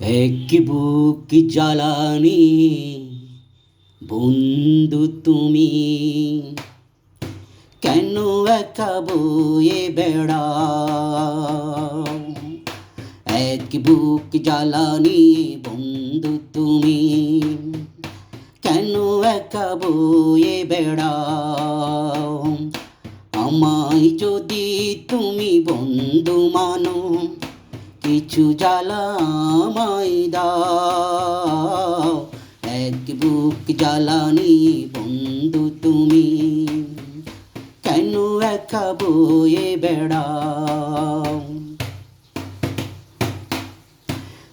এক বুক জ্বালানি, বন্ধু তুমি। কেন একা বয়ে বেড়াও? এক বুক জ্বালানি, বন্ধু তুমি। কেন একা বয়ে বেড়াও? আমায় যদি তুমি বন্ধু মানো কিছু জ্বালা আমায় দাও। এক বুক জ্বালানি বন্ধু তুমি, কেন একা বয়ে বেড়াও?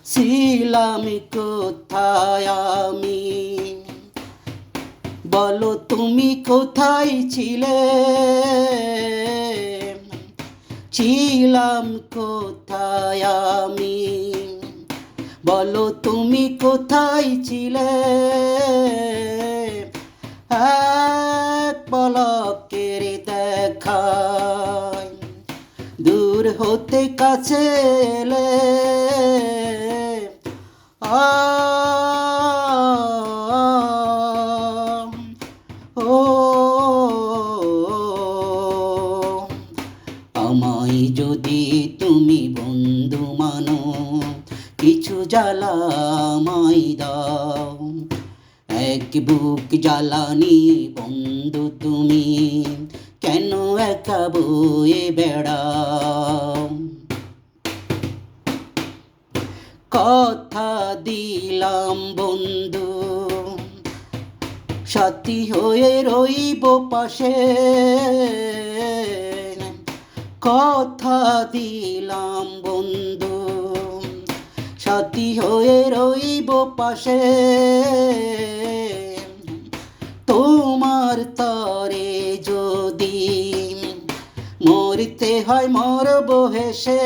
ছিলাম কোথায় আমি? বলো তুমি কোথায় ছিলে? ছিলাম কোথায় আমি বলো তুমি কোথায় ছিলে এক পলকের দেখায় দূর হতে কাছে এলে আ ও যদি তুমি বন্ধু মানো, কিছু জ্বালা আমায় দাও। এক বুক জ্বালানি বন্ধু তুমি, কেন একা বয়ে বেড়াও? কথা দিলাম বন্ধু, সাথী হয়ে রইব পাশে। কথা দিলাম, বন্ধু। সাথী হয়ে রইব পাশে। তোমার তরে যদি মরিতে হয়, মরব হেসে।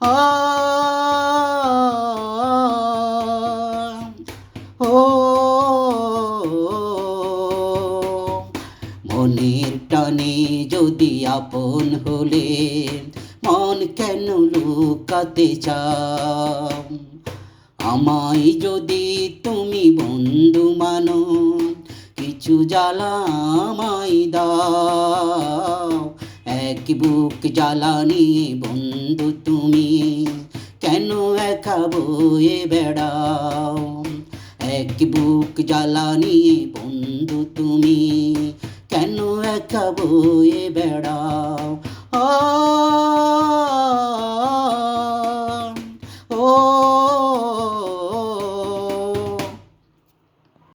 আ, ও টানে যদি আপন হলে, মন কেন লুকাতে চাও? আমায় যদি তুমি বন্ধু মানো, কিছু জ্বালা আমায় দাও। এক বুক জ্বালানি বন্ধু তুমি কেন একা বয়ে বেড়াও? এক বুক জ্বালানি বন্ধু তুমি একা বয়ে বেড়াও। ও